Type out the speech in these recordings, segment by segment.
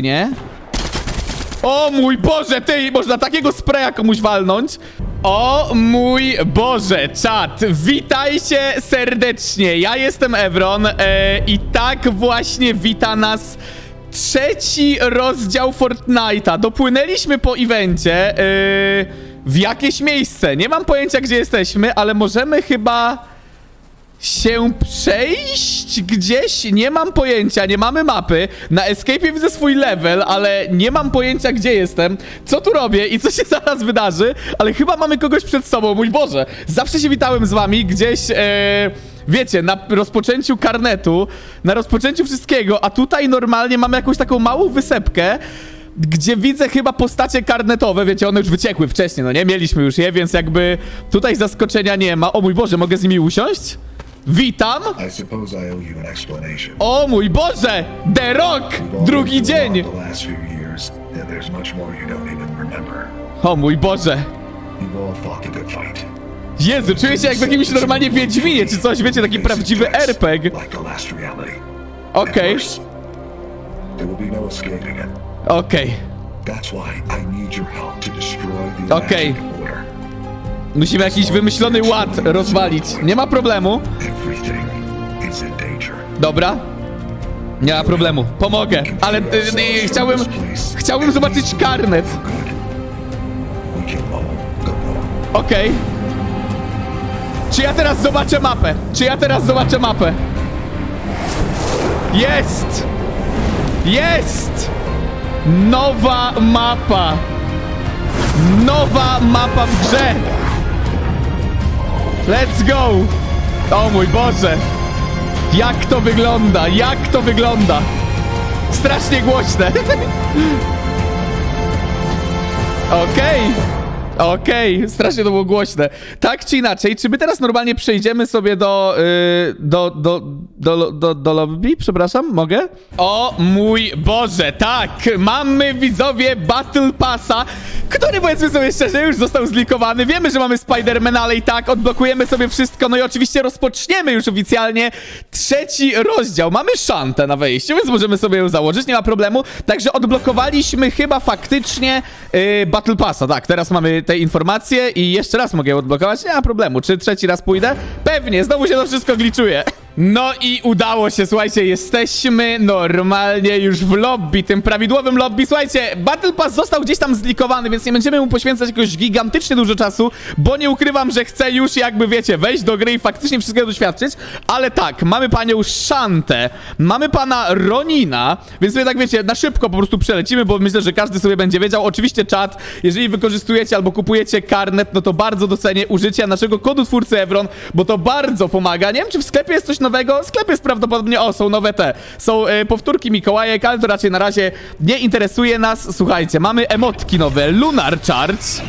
nie? O mój Boże, ty, można takiego spraya komuś walnąć? O mój Boże, czat, witajcie serdecznie, ja jestem Evron e, i tak właśnie wita nas trzeci rozdział Fortnite'a. Dopłynęliśmy po evencie e, w jakieś miejsce, nie mam pojęcia gdzie jesteśmy, ale możemy chyba się przejść gdzieś? Nie mam pojęcia, nie mamy mapy. Na escape widzę swój level, ale nie mam pojęcia, gdzie jestem, co tu robię i co się zaraz wydarzy, ale chyba mamy kogoś przed sobą, mój Boże. Zawsze się witałem z wami gdzieś, e, wiecie, na rozpoczęciu karnetu, na rozpoczęciu wszystkiego, a tutaj normalnie mamy jakąś taką małą wysepkę, gdzie widzę chyba postacie karnetowe, wiecie, one już wyciekły wcześniej, no nie? Mieliśmy już je, więc jakby tutaj zaskoczenia nie ma. O mój Boże, mogę z nimi usiąść? Witam! O mój Boże! The Rock! Drugi dzień! O mój Boże! Jezu, czuję się jak w jakimś normalnie Wiedźminie czy coś, wiecie, taki prawdziwy RPG. Okej, be no okej. Destroy the Okay. Musimy jakiś wymyślony ład rozwalić. Nie ma problemu. Dobra. Nie ma problemu. Pomogę. Ale y, y, chciałbym... Chciałbym zobaczyć karnet. Okej. Czy ja teraz zobaczę mapę? Czy ja teraz zobaczę mapę? Jest! Jest! Nowa mapa! Nowa mapa w grze! Let's go! O mój Boże! Jak to wygląda? Jak to wygląda? Strasznie głośne! Okej. Okej, strasznie to było głośne. Tak czy inaczej, czy my teraz normalnie przejdziemy sobie do, yy, do, do, do, do, do lobby? Przepraszam, mogę? O mój Boże, tak! Mamy widzowie Battle Passa, który powiedzmy sobie szczerze już został zlikowany. Wiemy, że mamy Spidermana, ale i tak odblokujemy sobie wszystko. No i oczywiście rozpoczniemy już oficjalnie trzeci rozdział. Mamy szantę na wejściu, więc możemy sobie ją założyć, nie ma problemu. Także odblokowaliśmy chyba faktycznie yy, Battle Passa. Tak, teraz mamy te informacje i jeszcze raz mogę ją odblokować. Nie ma problemu. Czy trzeci raz pójdę? Pewnie, znowu się to wszystko gliczuje. No i udało się, słuchajcie, jesteśmy normalnie już w lobby, tym prawidłowym lobby. Słuchajcie, Battle Pass został gdzieś tam zlikowany, więc nie będziemy mu poświęcać jakoś gigantycznie dużo czasu, bo nie ukrywam, że chcę już jakby, wiecie, wejść do gry i faktycznie wszystkiego doświadczyć. Ale tak, mamy panią Shantę, mamy pana Ronina, więc sobie tak, wiecie, na szybko po prostu przelecimy, bo myślę, że każdy sobie będzie wiedział. Oczywiście czat, jeżeli wykorzystujecie albo kupujecie karnet, no to bardzo docenię użycia naszego kodu twórcy Evron, bo to bardzo pomaga. Nie wiem, czy w sklepie jest coś nowego. Sklep jest prawdopodobnie, o, są nowe te. Są e, powtórki Mikołajek, ale to raczej na razie nie interesuje nas. Słuchajcie, mamy emotki nowe, Lunar Charge.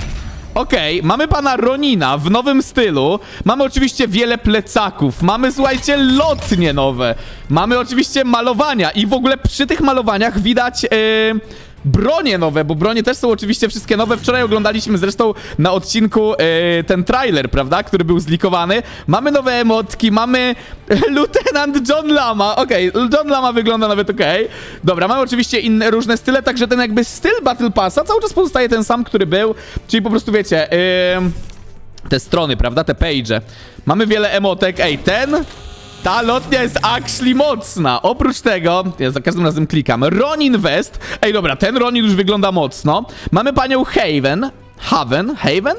Okej, mamy pana Ronina w nowym stylu. Mamy oczywiście wiele plecaków. Mamy, słuchajcie, lotnie nowe. Mamy oczywiście malowania i w ogóle przy tych malowaniach widać... Yy bronie nowe, bo bronie też są oczywiście wszystkie nowe. Wczoraj oglądaliśmy zresztą na odcinku e, ten trailer, prawda, który był zlikowany. Mamy nowe emotki, mamy Lieutenant John Lama. Okej, John Lama wygląda nawet okej. Dobra, mamy oczywiście inne różne style, także ten jakby styl Battle Passa cały czas pozostaje ten sam, który był, czyli po prostu wiecie, te strony, prawda, te page. Mamy wiele emotek. Ej, ten ta lotnia jest actually mocna. Oprócz tego, ja za każdym razem klikam, Ronin West. Ej, dobra, ten Ronin już wygląda mocno. Mamy panią Haven. Haven? Haven?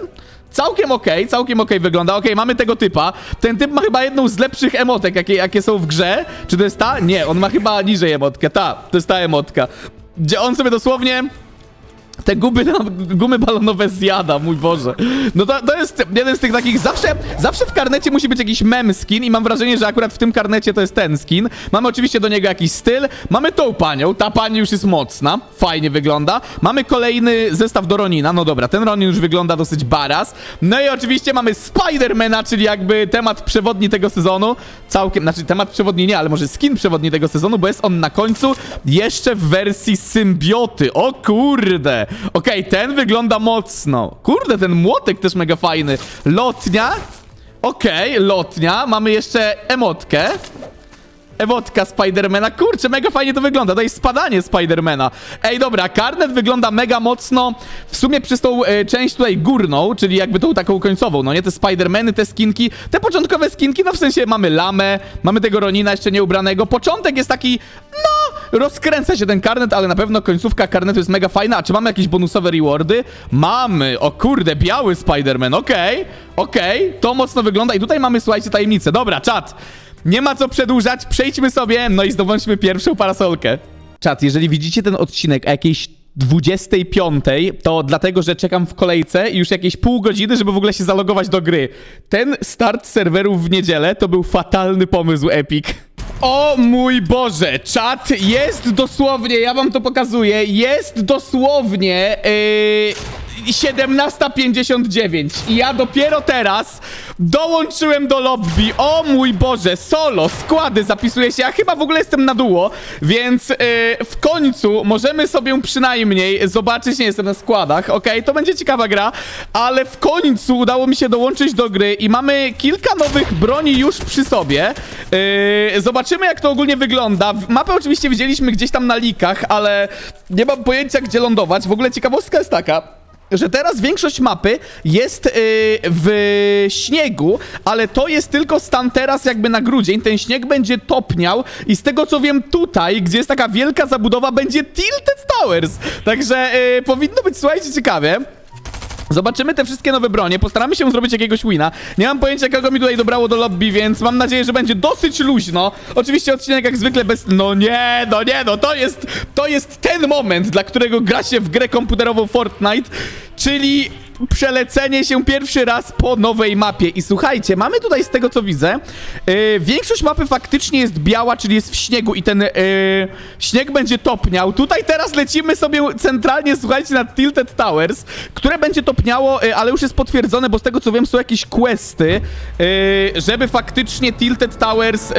Całkiem okej, całkiem okej wygląda. Okej, mamy tego typa. Ten typ ma chyba jedną z lepszych emotek, jakie, jakie są w grze. Czy to jest ta? Nie, on ma chyba niżej emotkę. Ta, to jest ta emotka. Gdzie on sobie dosłownie te gumy, gumy balonowe zjada, mój Boże. No to, to jest jeden z tych takich, zawsze, zawsze w karnecie musi być jakiś mem skin i mam wrażenie, że akurat w tym karnecie to jest ten skin. Mamy oczywiście do niego jakiś styl, mamy tą panią, ta pani już jest mocna, fajnie wygląda. Mamy kolejny zestaw do Ronina, no dobra, ten Ronin już wygląda dosyć baraz. No i oczywiście mamy Spidermana, czyli jakby temat przewodni tego sezonu, całkiem, znaczy temat przewodni nie, ale może skin przewodni tego sezonu, bo jest on na końcu jeszcze w wersji symbioty. O kurde! Okej, ten wygląda mocno. Kurde, ten młotek też mega fajny. Lotnia. Okej, lotnia. Mamy jeszcze emotkę. Ewotka Spidermana. Kurczę, mega fajnie to wygląda. To jest spadanie Spidermana. Ej, dobra, karnet wygląda mega mocno. W sumie przez tą e, część tutaj górną, czyli jakby tą taką końcową, no nie? Te Spidermany, te skinki, te początkowe skinki, no w sensie mamy lamę, mamy tego Ronina jeszcze nieubranego. Początek jest taki, no, rozkręca się ten karnet, ale na pewno końcówka karnetu jest mega fajna. A czy mamy jakieś bonusowe rewardy? Mamy. O kurde, biały Spiderman. Okej, okej. To mocno wygląda. I tutaj mamy, słuchajcie, tajemnicę. Dobra, czat. Nie ma co przedłużać, przejdźmy sobie, no i zdobądźmy pierwszą parasolkę. Czat, jeżeli widzicie ten odcinek o jakiejś 25, to dlatego, że czekam w kolejce już jakieś pół godziny, żeby w ogóle się zalogować do gry. Ten start serwerów w niedzielę to był fatalny pomysł Epic. O mój Boże, czat jest dosłownie, ja wam to pokazuję, jest dosłownie yy, 17.59 i ja dopiero teraz dołączyłem do lobby. O mój Boże, solo, składy zapisuje się, ja chyba w ogóle jestem na duo, więc yy, w końcu możemy sobie przynajmniej zobaczyć, nie jestem na składach, okej, to będzie ciekawa gra, ale w końcu udało mi się dołączyć do gry i mamy kilka nowych broni już przy sobie. Yy, zobaczymy jak to ogólnie wygląda. Mapę oczywiście widzieliśmy gdzieś tam na likach, ale nie mam pojęcia gdzie lądować. W ogóle ciekawostka jest taka, że teraz większość mapy jest yy, w śniegu, ale to jest tylko stan teraz jakby na grudzień. Ten śnieg będzie topniał i z tego co wiem tutaj, gdzie jest taka wielka zabudowa, będzie Tilted Towers. Także yy, powinno być, słuchajcie, ciekawie. Zobaczymy te wszystkie nowe bronie, postaramy się zrobić jakiegoś wina. Nie mam pojęcia, kogo mi tutaj dobrało do lobby, więc mam nadzieję, że będzie dosyć luźno. Oczywiście odcinek jak zwykle bez... No nie, no nie, no to jest... To jest ten moment, dla którego gra się w grę komputerową Fortnite, czyli przelecenie się pierwszy raz po nowej mapie. I słuchajcie, mamy tutaj z tego co widzę, yy, większość mapy faktycznie jest biała, czyli jest w śniegu i ten yy, śnieg będzie topniał. Tutaj teraz lecimy sobie centralnie, słuchajcie, na Tilted Towers, które będzie topniało, yy, ale już jest potwierdzone, bo z tego co wiem są jakieś questy, yy, żeby faktycznie Tilted Towers, yy,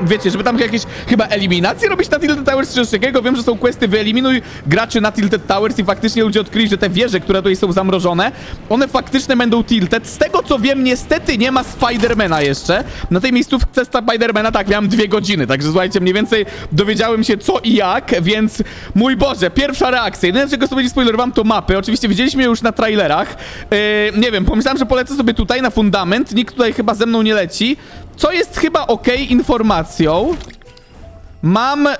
wiecie, żeby tam jakieś chyba eliminacje robić na Tilted Towers czy coś takiego. Wiem, że są questy, wyeliminuj graczy na Tilted Towers i faktycznie ludzie odkryli, że te wieże, które tutaj są zamrożone, one faktyczne będą tilted. Z tego co wiem, niestety nie ma Spidermana jeszcze. Na tej miejscówce Spidermana tak, miałem dwie godziny, także słuchajcie, mniej więcej dowiedziałem się co i jak, więc mój Boże, pierwsza reakcja. Jedyne czego sobie nie spoilerowałem to mapy. Oczywiście widzieliśmy już na trailerach. Yy, nie wiem, pomyślałem, że polecę sobie tutaj na fundament. Nikt tutaj chyba ze mną nie leci. Co jest chyba ok informacją. Mam yy,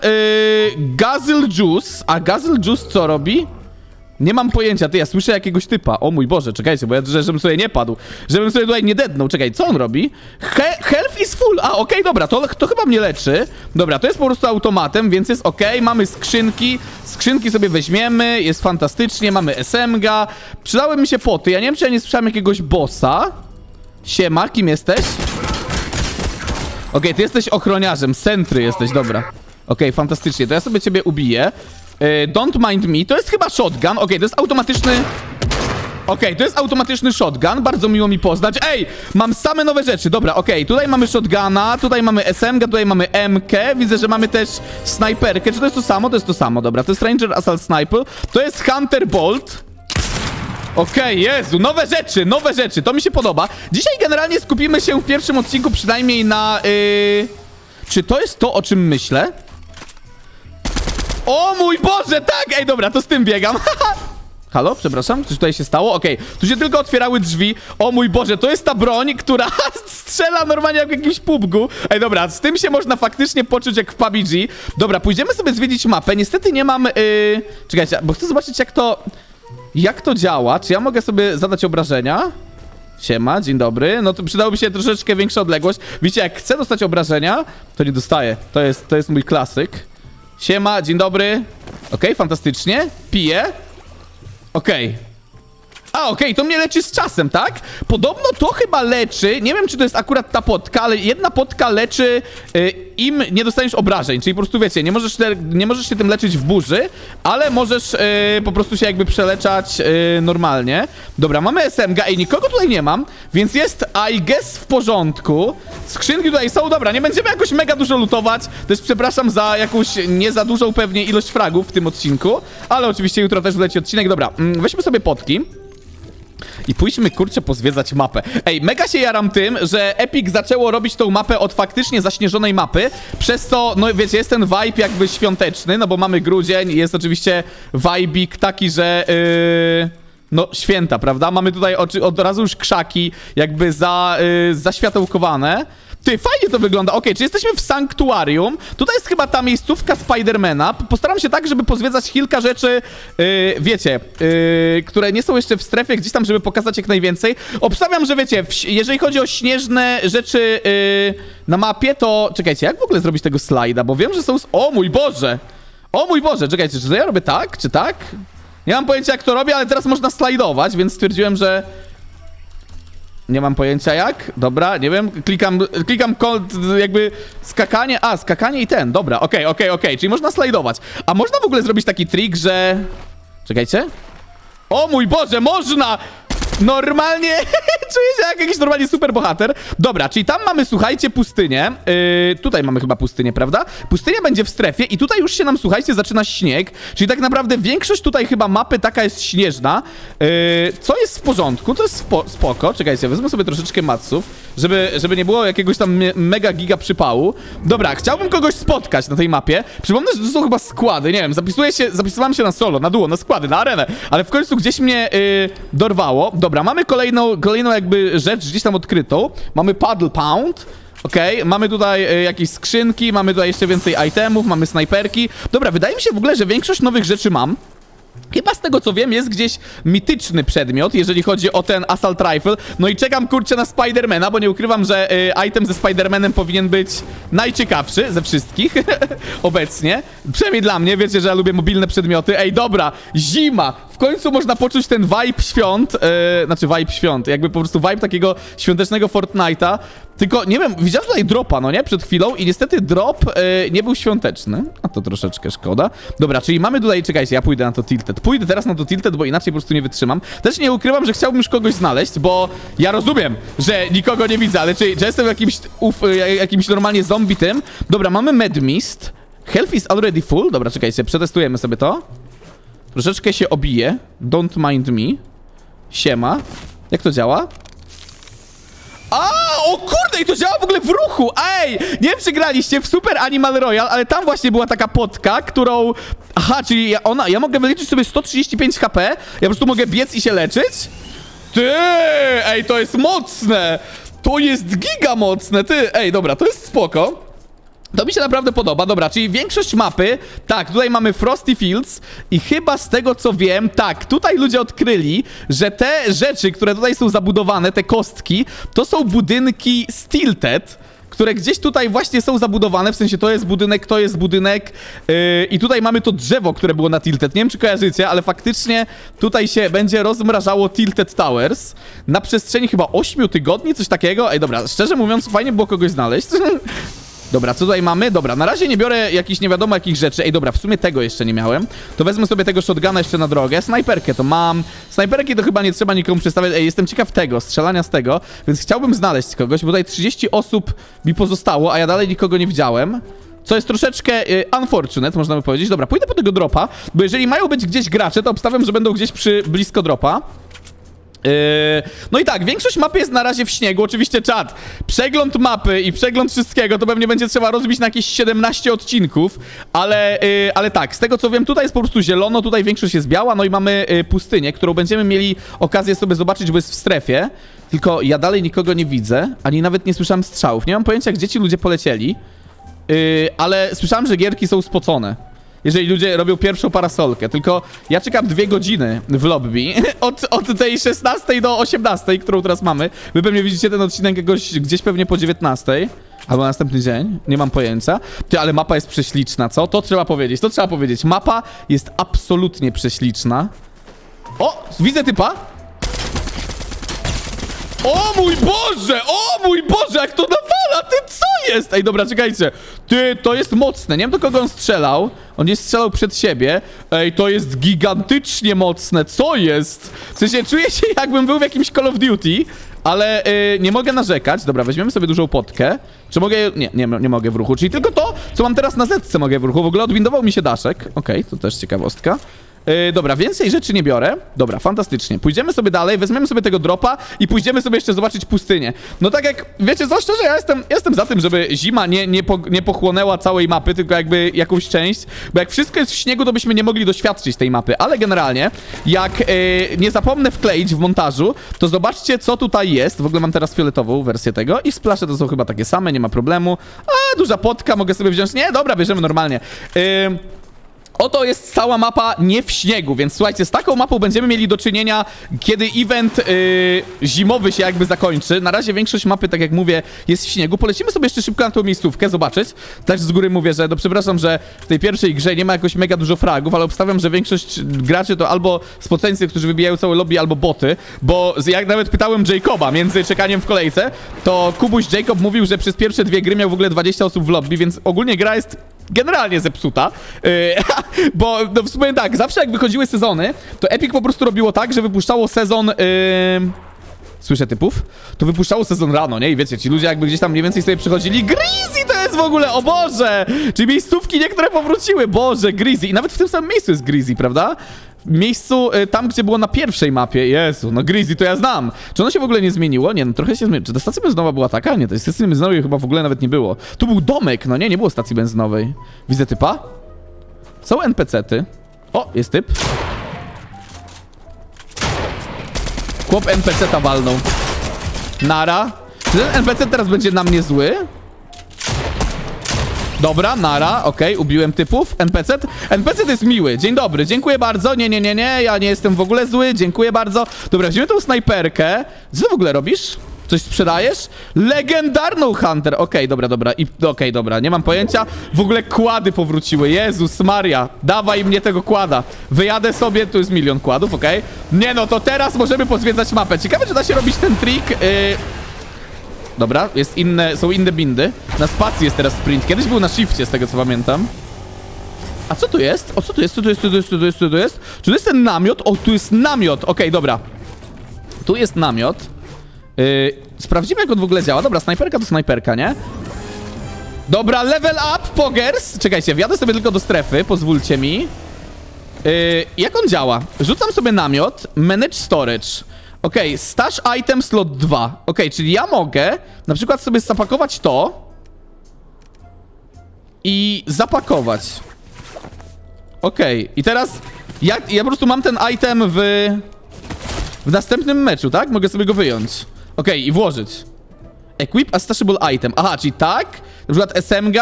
Guzzle Juice, a Guzzle Juice co robi? Nie mam pojęcia, ty, ja słyszę jakiegoś typa. O mój Boże, czekajcie, bo ja drżę, żebym sobie nie padł. Żebym sobie tutaj nie dednął. Czekaj, co on robi? He health is full. A, okej, dobra, to, to chyba mnie leczy. Dobra, to jest po prostu automatem, więc jest okej. Mamy skrzynki. Skrzynki sobie weźmiemy, jest fantastycznie. Mamy SMG. Przydały mi się poty. Ja nie wiem, czy ja nie słyszałem jakiegoś bossa. Siema, kim jesteś? Okej, ty jesteś ochroniarzem, sentry jesteś, dobra. Okej, fantastycznie, to ja sobie ciebie ubiję. E, don't mind me, to jest chyba shotgun. Okej, to jest automatyczny... Okej, to jest automatyczny shotgun, bardzo miło mi poznać. Ej, mam same nowe rzeczy, dobra, okej, tutaj mamy shotguna, tutaj mamy SMG, tutaj mamy MK, widzę, że mamy też snajperkę. Czy to jest to samo? To jest to samo, dobra, to jest Ranger Assault Sniper, to jest Hunter Bolt. Okej, Jezu, nowe rzeczy, nowe rzeczy, to mi się podoba. Dzisiaj generalnie skupimy się w pierwszym odcinku przynajmniej na... Yy... Czy to jest to, o czym myślę? O mój Boże, tak! Ej, dobra, to z tym biegam. Halo, przepraszam, coś tutaj się stało? Okej, tu się tylko otwierały drzwi. O mój Boże, to jest ta broń, która strzela normalnie jak w jakimś pubgu. Ej, dobra, z tym się można faktycznie poczuć jak w PUBG. Dobra, pójdziemy sobie zwiedzić mapę. Niestety nie mam... Yy... Czekajcie, bo chcę zobaczyć jak to... Jak to działa? Czy ja mogę sobie zadać obrażenia? Siema, dzień dobry. No to przydałoby się troszeczkę większa odległość. Widzicie, jak chcę dostać obrażenia, to nie dostaję. To jest, to jest mój klasyk. Siema, dzień dobry. Okej, fantastycznie. Piję. Okej. A, okej, to mnie leczy z czasem, tak? Podobno to chyba leczy, nie wiem czy to jest akurat ta potka, ale jedna potka leczy y, im nie dostaniesz obrażeń, czyli po prostu wiecie, nie możesz, nie możesz się tym leczyć w burzy, ale możesz y, po prostu się jakby przeleczać y, normalnie. Dobra, mamy SMG i nikogo tutaj nie mam, więc jest I guess w porządku. Skrzynki tutaj są, dobra, nie będziemy jakoś mega dużo lutować, też przepraszam za jakąś nie za dużą pewnie ilość fragów w tym odcinku, ale oczywiście jutro też wleci odcinek. Dobra, mm, weźmy sobie potki. I pójdźmy, kurczę, pozwiedzać mapę. Ej, mega się jaram tym, że Epic zaczęło robić tą mapę od faktycznie zaśnieżonej mapy, przez co, no wiecie, jest ten vibe jakby świąteczny, no bo mamy grudzień i jest oczywiście vibik taki, że... Yy... No, święta, prawda? Mamy tutaj oczy, od razu już krzaki, jakby za, yy, zaświatełkowane. Ty, fajnie to wygląda. Okej, czy jesteśmy w sanktuarium? Tutaj jest chyba ta miejscówka Spidermana. Postaram się tak, żeby pozwiedzać kilka rzeczy, yy, wiecie, yy, które nie są jeszcze w strefie, gdzieś tam, żeby pokazać jak najwięcej. Obstawiam, że wiecie, jeżeli chodzi o śnieżne rzeczy yy, na mapie, to... Czekajcie, jak w ogóle zrobić tego slajda? Bo wiem, że są... O mój Boże! O mój Boże, czekajcie, czy ja robię tak, czy tak? Nie mam pojęcia jak to robię, ale teraz można slajdować, więc stwierdziłem, że... Nie mam pojęcia jak. Dobra, nie wiem. Klikam, klikam kod, jakby skakanie. A, skakanie i ten. Dobra, okej, okej, okej. Czyli można slajdować. A można w ogóle zrobić taki trik, że... Czekajcie. O mój Boże, można! Normalnie czuję się jak jakiś normalnie super bohater. Dobra, czyli tam mamy, słuchajcie, pustynię. Yy, tutaj mamy chyba pustynię, prawda? Pustynia będzie w strefie i tutaj już się nam, słuchajcie, zaczyna śnieg. Czyli tak naprawdę większość tutaj chyba mapy taka jest śnieżna. Yy, co jest w porządku, to jest spo spoko. Czekajcie, wezmę sobie troszeczkę matsów, żeby, żeby nie było jakiegoś tam me mega giga przypału. Dobra, chciałbym kogoś spotkać na tej mapie. Przypomnę, że to są chyba składy, nie wiem, zapisuję się, zapisywałem się na solo, na duo, na składy, na arenę, ale w końcu gdzieś mnie yy, dorwało. Dobra, mamy kolejną, kolejną jakby rzecz gdzieś tam odkrytą. Mamy paddle pound. Okej, mamy tutaj y, jakieś skrzynki, mamy tutaj jeszcze więcej itemów, mamy snajperki. Dobra, wydaje mi się w ogóle, że większość nowych rzeczy mam. Chyba z tego co wiem, jest gdzieś mityczny przedmiot, jeżeli chodzi o ten Assault Rifle. No i czekam kurczę na Spidermana, bo nie ukrywam, że y, item ze Spidermanem powinien być najciekawszy ze wszystkich obecnie. Przynajmniej dla mnie, wiecie, że ja lubię mobilne przedmioty. Ej, dobra, zima! W końcu można poczuć ten vibe świąt, yy, znaczy vibe świąt, jakby po prostu vibe takiego świątecznego Fortnite'a. Tylko, nie wiem, widziałem tutaj dropa, no nie? Przed chwilą i niestety drop yy, nie był świąteczny. A to troszeczkę szkoda. Dobra, czyli mamy tutaj, czekajcie, ja pójdę na to tilted. Pójdę teraz na to tilted, bo inaczej po prostu nie wytrzymam. Też nie ukrywam, że chciałbym już kogoś znaleźć, bo ja rozumiem, że nikogo nie widzę, ale czy, że jestem jakimś, uf, jakimś normalnie zombie tym. Dobra, mamy Medmist. Health is already full. Dobra, czekajcie, przetestujemy sobie to. Troszeczkę się obije. Don't mind me. Siema. Jak to działa? A, o kurde, i to działa w ogóle w ruchu! Ej, nie wiem, czy graliście w Super Animal Royal, ale tam właśnie była taka potka, którą... Aha, czyli ja, ona, ja mogę wyliczyć sobie 135 HP, ja po prostu mogę biec i się leczyć? Ty, ej, to jest mocne! To jest giga mocne, ty! Ej, dobra, to jest spoko. To mi się naprawdę podoba. Dobra, czyli większość mapy, tak, tutaj mamy Frosty Fields i chyba z tego co wiem, tak, tutaj ludzie odkryli, że te rzeczy, które tutaj są zabudowane, te kostki, to są budynki Stilted, które gdzieś tutaj właśnie są zabudowane, w sensie to jest budynek, to jest budynek yy, i tutaj mamy to drzewo, które było na Tilted. Nie wiem, czy kojarzycie, ale faktycznie tutaj się będzie rozmrażało Tilted Towers na przestrzeni chyba 8 tygodni, coś takiego. Ej, dobra, szczerze mówiąc, fajnie było kogoś znaleźć. Dobra, co tutaj mamy? Dobra, na razie nie biorę jakichś nie wiadomo jakich rzeczy. Ej, dobra, w sumie tego jeszcze nie miałem. To wezmę sobie tego shotguna jeszcze na drogę. Snajperkę to mam. Snajperki to chyba nie trzeba nikomu przedstawiać. Ej, jestem ciekaw tego, strzelania z tego, więc chciałbym znaleźć kogoś, bo tutaj 30 osób mi pozostało, a ja dalej nikogo nie widziałem. Co jest troszeczkę y, unfortunate, można by powiedzieć. Dobra, pójdę po tego dropa, bo jeżeli mają być gdzieś gracze, to obstawiam, że będą gdzieś przy blisko dropa. Yy, no i tak, większość mapy jest na razie w śniegu. Oczywiście czat. Przegląd mapy i przegląd wszystkiego to pewnie będzie trzeba rozbić na jakieś 17 odcinków, ale, yy, ale tak, z tego co wiem, tutaj jest po prostu zielono, tutaj większość jest biała, no i mamy yy, pustynię, którą będziemy mieli okazję sobie zobaczyć, bo jest w strefie. Tylko ja dalej nikogo nie widzę, ani nawet nie słyszałem strzałów. Nie mam pojęcia, gdzie ci ludzie polecieli, ale słyszałem, że gierki są spocone jeżeli ludzie robią pierwszą parasolkę. Tylko ja czekam dwie godziny w lobby od, od tej 16 do 18, którą teraz mamy. Wy pewnie widzicie ten odcinek jakoś, gdzieś pewnie po 19. Albo następny dzień, nie mam pojęcia. Ty, ale mapa jest prześliczna, co? To trzeba powiedzieć, to trzeba powiedzieć. Mapa jest absolutnie prześliczna. O, widzę typa. O mój Boże! O mój Boże, jak to nawala! Ty co jest? Ej, dobra, czekajcie. Ty, to jest mocne. Nie wiem, do kogo on strzelał. On nie strzelał przed siebie. Ej, to jest gigantycznie mocne. Co jest? W sensie, czuję się jakbym był w jakimś Call of Duty, ale y, nie mogę narzekać. Dobra, weźmiemy sobie dużą potkę. Czy mogę... Nie, nie, nie mogę w ruchu. Czyli tylko to, co mam teraz na zetce mogę w ruchu. W ogóle odwindował mi się daszek. Okej, to też ciekawostka. Yy, dobra, więcej rzeczy nie biorę. Dobra, fantastycznie. Pójdziemy sobie dalej, weźmiemy sobie tego dropa i pójdziemy sobie jeszcze zobaczyć pustynię. No tak jak, wiecie co, szczerze, ja jestem, jestem za tym, żeby zima nie, nie, po, nie pochłonęła całej mapy, tylko jakby jakąś część, bo jak wszystko jest w śniegu, to byśmy nie mogli doświadczyć tej mapy, ale generalnie, jak yy, nie zapomnę wkleić w montażu, to zobaczcie, co tutaj jest. W ogóle mam teraz fioletową wersję tego i splasze to są chyba takie same, nie ma problemu. A, duża potka, mogę sobie wziąć. Nie, dobra, bierzemy normalnie. Yy, Oto jest cała mapa nie w śniegu, więc słuchajcie, z taką mapą będziemy mieli do czynienia, kiedy event yy, zimowy się jakby zakończy. Na razie większość mapy, tak jak mówię, jest w śniegu. Polecimy sobie jeszcze szybko na tą miejscówkę, zobaczyć. Też z góry mówię, że no przepraszam, że w tej pierwszej grze nie ma jakoś mega dużo fragów, ale obstawiam, że większość graczy to albo spoceńcy, którzy wybijają całe lobby, albo boty, bo jak nawet pytałem Jacoba między czekaniem w kolejce, to Kubuś Jacob mówił, że przez pierwsze dwie gry miał w ogóle 20 osób w lobby, więc ogólnie gra jest generalnie zepsuta, yy, bo no w sumie tak, zawsze jak wychodziły sezony, to Epic po prostu robiło tak, że wypuszczało sezon... Yy, Słyszę typów? To wypuszczało sezon rano, nie? I wiecie, ci ludzie jakby gdzieś tam mniej więcej sobie przychodzili. Greasy to jest w ogóle, o Boże! Czyli miejscówki niektóre powróciły, Boże, Greasy. I nawet w tym samym miejscu jest Greasy, prawda? Miejscu y, tam, gdzie było na pierwszej mapie. Jezu, no Greasy to ja znam. Czy ono się w ogóle nie zmieniło? Nie, no trochę się zmieniło. Czy ta stacja benzynowa była taka? Nie, tej stacji benzynowej chyba w ogóle nawet nie było. Tu był domek, no nie, nie było stacji benzynowej. Widzę typa? Są NPC-ty. O, jest typ. Chłop NPC-ta walnął. Nara. Czy ten NPC teraz będzie na mnie zły? Dobra, nara, okej, ubiłem typów. NPC? NPC jest miły. Dzień dobry, dziękuję bardzo. Nie, nie, nie, nie, ja nie jestem w ogóle zły, dziękuję bardzo. Dobra, weźmiemy tą snajperkę. Co w ogóle robisz? Coś sprzedajesz? Legendarną Hunter. Okej, dobra, dobra. I okej, dobra, nie mam pojęcia. W ogóle kłady powróciły. Jezus Maria. Dawaj mnie tego kłada. Wyjadę sobie, tu jest milion kładów, okej. Nie no, to teraz możemy pozwiedzać mapę. Ciekawe, czy da się robić ten trik. Yy... Dobra, jest inne, są inne bindy. Na spacji jest teraz sprint. Kiedyś był na shifcie, z tego co pamiętam. A co tu jest? O, co tu jest? Co tu jest? Co tu jest? Co tu jest? Co tu jest? Czy to jest ten namiot? O, tu jest namiot. Okej, dobra. Tu jest namiot. Yy, sprawdzimy, jak on w ogóle działa. Dobra, snajperka to snajperka, nie? Dobra, level up, pogers. Czekajcie, wjadę sobie tylko do strefy, pozwólcie mi. Yy, jak on działa? Rzucam sobie namiot, manage storage. Okej, stash item slot 2. Okej, czyli ja mogę na przykład sobie zapakować to i zapakować. Okej, i teraz ja, ja po prostu mam ten item w w następnym meczu, tak? Mogę sobie go wyjąć. Okej, i włożyć. Equip a stashable item. Aha, czyli tak, na przykład SMG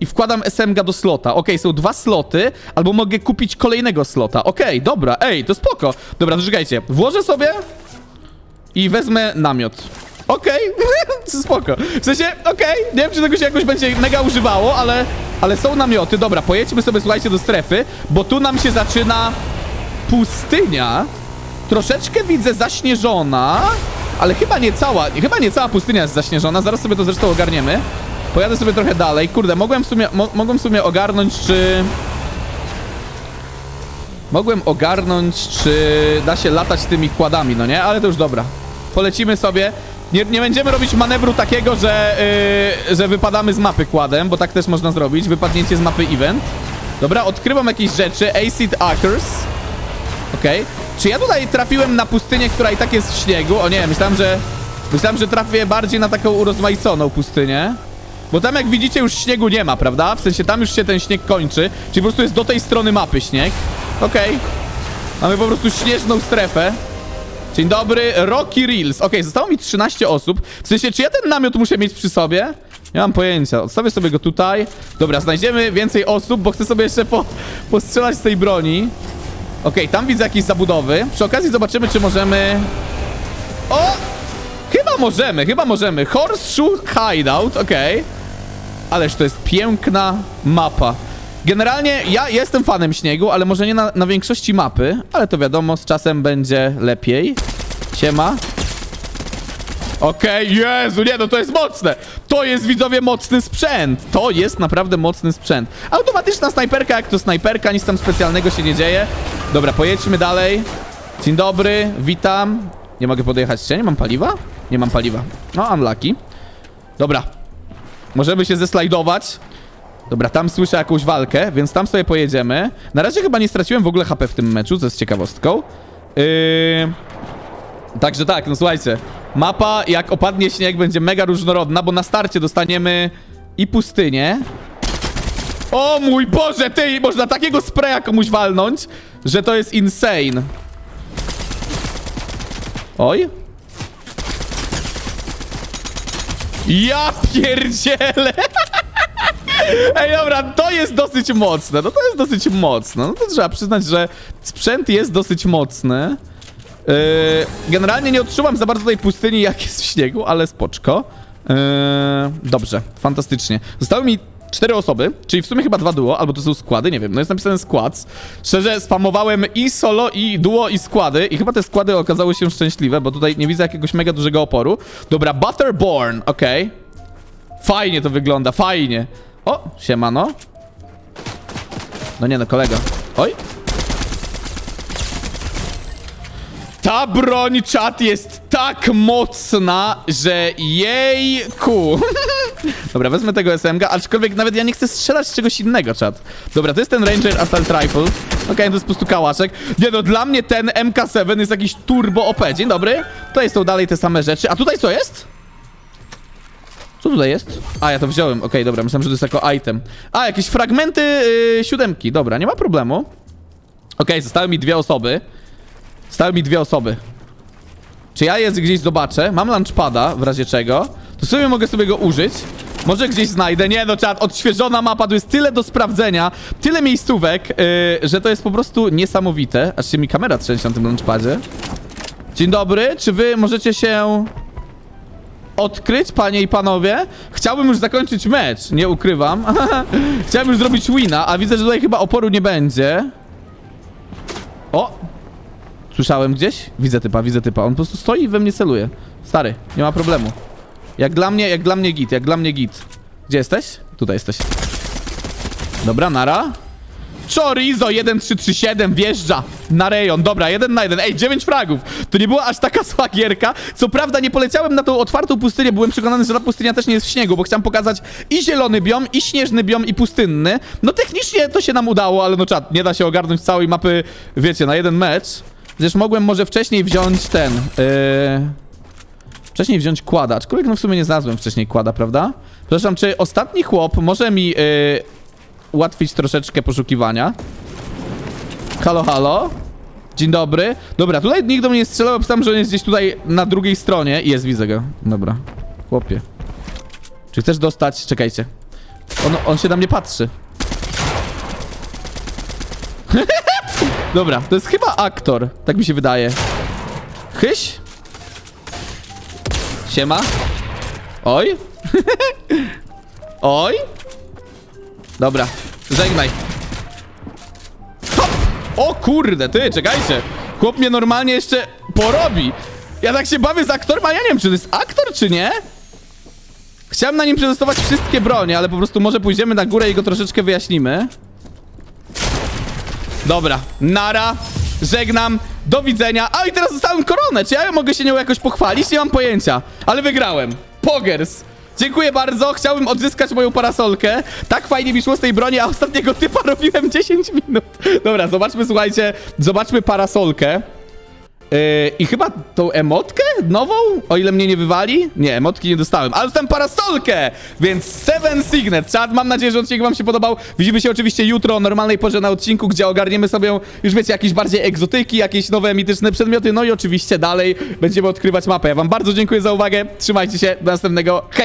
i wkładam SMG do slota. Okej, są dwa sloty, albo mogę kupić kolejnego slota. Okej, dobra, ej, to spoko. Dobra, to czekajcie, włożę sobie i wezmę namiot. Okej, spoko. W sensie, okej, nie wiem, czy tego się jakoś będzie mega używało, ale, ale są namioty. Dobra, pojedźmy sobie, słuchajcie, do strefy, bo tu nam się zaczyna pustynia. Troszeczkę widzę zaśnieżona, ale chyba nie cała, chyba nie cała pustynia jest zaśnieżona. Zaraz sobie to zresztą ogarniemy. Pojadę sobie trochę dalej. Kurde, mogłem w sumie, mo mogłem w sumie ogarnąć, czy... Mogłem ogarnąć, czy da się latać tymi kładami, no nie? Ale to już dobra. Polecimy sobie. Nie, nie będziemy robić manewru takiego, że, yy, że wypadamy z mapy kładem, bo tak też można zrobić. Wypadnięcie z mapy event. Dobra, odkrywam jakieś rzeczy. Acid Acres. Okej. Czy ja tutaj trafiłem na pustynię, która i tak jest w śniegu? O nie, myślałem, że... Myślałem, że trafię bardziej na taką urozmaiconą pustynię. Bo tam jak widzicie już śniegu nie ma, prawda? W sensie tam już się ten śnieg kończy. Czyli po prostu jest do tej strony mapy śnieg. Okej. Mamy po prostu śnieżną strefę. Dzień dobry, Rocky Reels. Okej, zostało mi 13 osób. W sensie, czy ja ten namiot muszę mieć przy sobie? Nie mam pojęcia. Odstawię sobie go tutaj. Dobra, znajdziemy więcej osób, bo chcę sobie jeszcze po, postrzelać z tej broni. Okej, tam widzę jakieś zabudowy. Przy okazji zobaczymy, czy możemy... O! Chyba możemy, chyba możemy. Horseshoe Hideout, okej. Ależ to jest piękna mapa. Generalnie ja jestem fanem śniegu, ale może nie na, na większości mapy, ale to wiadomo, z czasem będzie lepiej. Siema. Okej, Jezu, nie, no to jest mocne. To jest, widzowie, mocny sprzęt. To jest naprawdę mocny sprzęt. Automatyczna snajperka, jak to snajperka, nic tam specjalnego się nie dzieje. Dobra, pojedźmy dalej. Dzień dobry, witam. Nie mogę podjechać, ja nie mam paliwa? Nie mam paliwa. No, unlucky. Dobra. Możemy się zeslajdować. Dobra, tam słyszę jakąś walkę, więc tam sobie pojedziemy. Na razie chyba nie straciłem w ogóle HP w tym meczu, co jest ciekawostką. Yy... Także tak, no słuchajcie. Mapa, jak opadnie śnieg, będzie mega różnorodna, bo na starcie dostaniemy i pustynię. O mój Boże, ty! Można takiego spraya komuś walnąć, że to jest insane. Oj. Ja pierdzielę! Ej, dobra, to jest dosyć mocne. No to jest dosyć mocne. No to trzeba przyznać, że sprzęt jest dosyć mocny. Yy, generalnie nie odczuwam za bardzo tej pustyni, jak jest w śniegu, ale spoczko. Yy, dobrze, fantastycznie. Zostały mi cztery osoby, czyli w sumie chyba dwa duo, albo to są składy, nie wiem, no jest napisane składs. Szczerze, spamowałem i solo, i duo, i składy i chyba te składy okazały się szczęśliwe, bo tutaj nie widzę jakiegoś mega dużego oporu. Dobra, Butterborn, okej. Fajnie to wygląda, fajnie. O, siemano. No nie no, kolega. Oj. Ta broń, czat, jest tak mocna, że jejku. Dobra, wezmę tego SMG, aczkolwiek nawet ja nie chcę strzelać z czegoś innego, czat. Dobra, to jest ten Ranger Assault Rifle. Okej, to jest po prostu kałaszek. Nie no, dla mnie ten MK7 jest jakiś turbo OP. Dzień dobry. Tutaj są dalej te same rzeczy. A tutaj co jest? Co tutaj jest? A, ja to wziąłem. Okej, dobra, myślałem, że to jest jako item. A, jakieś fragmenty yy, siódemki. Dobra, nie ma problemu. Okej, zostały mi dwie osoby. Zostały mi dwie osoby. Czy ja je gdzieś zobaczę? Mam launchpada, w razie czego. To sobie mogę sobie go użyć. Może gdzieś znajdę. Nie no, czat, odświeżona mapa, tu jest tyle do sprawdzenia, tyle miejscówek, yy, że to jest po prostu niesamowite. Aż się mi kamera trzęsie na tym launchpadzie. Dzień dobry, czy wy możecie się odkryć, panie i panowie? Chciałbym już zakończyć mecz, nie ukrywam. Chciałbym już zrobić wina, a widzę, że tutaj chyba oporu nie będzie. O! Słyszałem gdzieś? Widzę typa, widzę typa. On po prostu stoi i we mnie celuje. Stary, nie ma problemu. Jak dla mnie, jak dla mnie git, jak dla mnie git. Gdzie jesteś? Tutaj jesteś. Dobra, nara. Chorizo 1337 wjeżdża na rejon. Dobra, jeden na jeden. Ej, 9 fragów. To nie była aż taka zła gierka. Co prawda nie poleciałem na tą otwartą pustynię. Byłem przekonany, że ta pustynia też nie jest w śniegu, bo chciałem pokazać i zielony biom, i śnieżny biom, i pustynny. No technicznie to się nam udało, ale no czat, nie da się ogarnąć całej mapy, wiecie, na jeden mecz. Przecież mogłem może wcześniej wziąć ten... Yy... Wcześniej wziąć kłada, aczkolwiek no w sumie nie znalazłem wcześniej kłada, prawda? Przepraszam, czy ostatni chłop może mi yy, ułatwić troszeczkę poszukiwania? Halo, halo? Dzień dobry. Dobra, tutaj nikt do mnie nie strzelał, obstałem, że on jest gdzieś tutaj na drugiej stronie. Jest, widzę go. Dobra. Chłopie. Czy chcesz dostać? Czekajcie. On, on się na mnie patrzy. Dobra, to jest chyba aktor. Tak mi się wydaje. Chyś? Siema. Oj. Oj. Dobra, żegnaj. Hop! O kurde, ty, czekajcie. Chłop mnie normalnie jeszcze porobi. Ja tak się bawię z aktorem, a ja nie wiem, czy to jest aktor, czy nie? Chciałem na nim przetestować wszystkie bronie, ale po prostu może pójdziemy na górę i go troszeczkę wyjaśnimy. Dobra, nara, żegnam, do widzenia. A i teraz dostałem koronę, czy ja mogę się nią jakoś pochwalić? Nie mam pojęcia, ale wygrałem. Pogers. Dziękuję bardzo, chciałbym odzyskać moją parasolkę. Tak fajnie mi szło z tej broni, a ostatniego typa robiłem 10 minut. Dobra, zobaczmy, słuchajcie, zobaczmy parasolkę. Yy, I chyba tą emotkę nową, o ile mnie nie wywali. Nie, emotki nie dostałem, ale dostałem parasolkę! Więc Seven Signet. Czad, mam nadzieję, że odcinek wam się podobał. Widzimy się oczywiście jutro o normalnej porze na odcinku, gdzie ogarniemy sobie, już wiecie, jakieś bardziej egzotyki, jakieś nowe mityczne przedmioty. No i oczywiście dalej będziemy odkrywać mapę. Ja wam bardzo dziękuję za uwagę. Trzymajcie się, do następnego. Hej!